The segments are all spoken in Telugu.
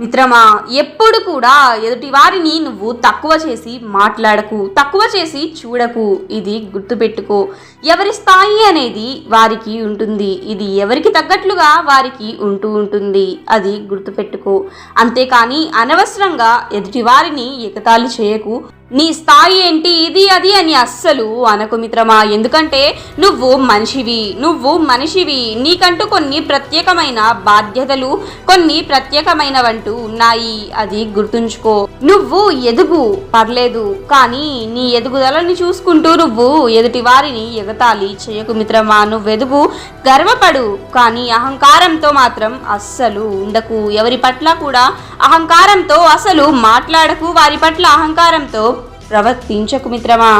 మిత్రమా ఎప్పుడు కూడా ఎదుటి వారిని నువ్వు తక్కువ చేసి మాట్లాడకు తక్కువ చేసి చూడకు. ఇది గుర్తుపెట్టుకో. ఎవరి స్థాయి అనేది వారికి ఉంటుంది. ఇది ఎవరికి తగ్గట్లుగా వారికి ఉంటూ ఉంటుంది. అది గుర్తుపెట్టుకో. అంతేకాని అనవసరంగా ఎదుటి వారిని ఎగతాళి చేయకు. నీ స్థాయి ఏంటి? ఇది అది అని అస్సలు అనకు మిత్రమా. ఎందుకంటే నువ్వు మనిషివి నువ్వు మనిషివి. నీకంటూ కొన్ని ప్రత్యేకమైన బాధ్యతలు కొన్ని ప్రత్యేకమైనవంటూ ఉన్నాయి. అది గుర్తుంచుకో. నువ్వు ఎదుగు పర్లేదు. కానీ నీ ఎదుగుదలని చూసుకుంటూ నువ్వు ఎదుటి వారిని ఎగతాళి చేయకు మిత్రమా. నువ్వెదుగు గర్వపడు. కానీ అహంకారంతో మాత్రం అస్సలు ఉండకు. ఎవరి పట్ల కూడా అహంకారంతో అసలు మాట్లాడకు. వారి పట్ల అహంకారంతో ప్రవర్తించకు మిత్రమా.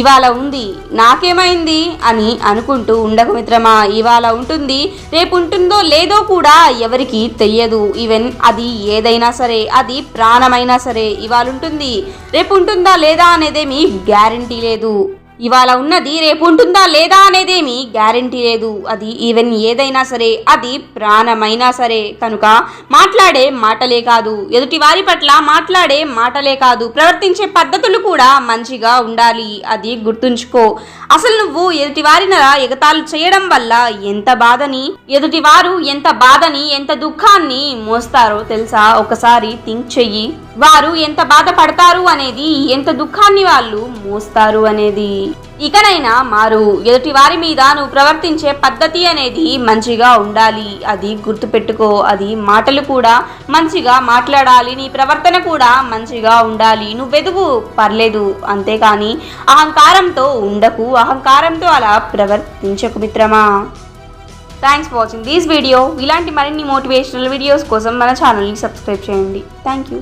ఇవాళ ఉంది నాకేమైంది అని అనుకుంటూ ఉండకు మిత్రమా. ఇవాళ ఉంటుంది రేపు ఉంటుందో లేదో కూడా ఎవరికి తెలియదు. ఈవెన్ అది ఏదైనా సరే అది ప్రాణమైనా సరే ఇవాళ ఉంటుంది రేపు ఉంటుందా లేదా అనేదేమీ గ్యారంటీ లేదు. ఇవాళ ఉన్నది రేపు ఉంటుందా లేదా అనేదేమి గ్యారంటీ లేదు. అది ఈవెన్ ఏదైనా సరే అది ప్రాణమైనా సరే. కనుక మాట్లాడే మాటలే కాదు. ఎదుటి వారి పట్ల మాట్లాడే మాటలే కాదు. ప్రవర్తించే పద్ధతులు కూడా మంచిగా ఉండాలి. అది గుర్తుంచుకో. అసలు నువ్వు ఎదుటి వారిన ఎగతాళి చేయడం వల్ల ఎంత బాధని ఎదుటి వారు ఎంత బాధని ఎంత దుఃఖాన్ని మోస్తారో తెలుసా? ఒకసారి థింక్ చెయ్యి. వారు ఎంత బాధపడతారు అనేది ఎంత దుఃఖాన్ని వాళ్ళు మోస్తారు అనేది. ఇకనైనా మారు. ఎదుటి వారి మీద నువ్వు ప్రవర్తించే పద్ధతి అనేది మంచిగా ఉండాలి. అది గుర్తుపెట్టుకో. అది మాటలు కూడా మంచిగా మాట్లాడాలి. నీ ప్రవర్తన కూడా మంచిగా ఉండాలి. నువ్వెదుగు. పర్లేదు. అంతేకాని అహంకారంతో ఉండకు. అహంకారంతో అలా ప్రవర్తించకు మిత్రమా. Thanks for watching this video ఇలాంటి మరిన్ని మోటివేషనల్ వీడియోస్ కోసం మన ఛానల్ని సబ్స్క్రైబ్ చేయండి. Thank you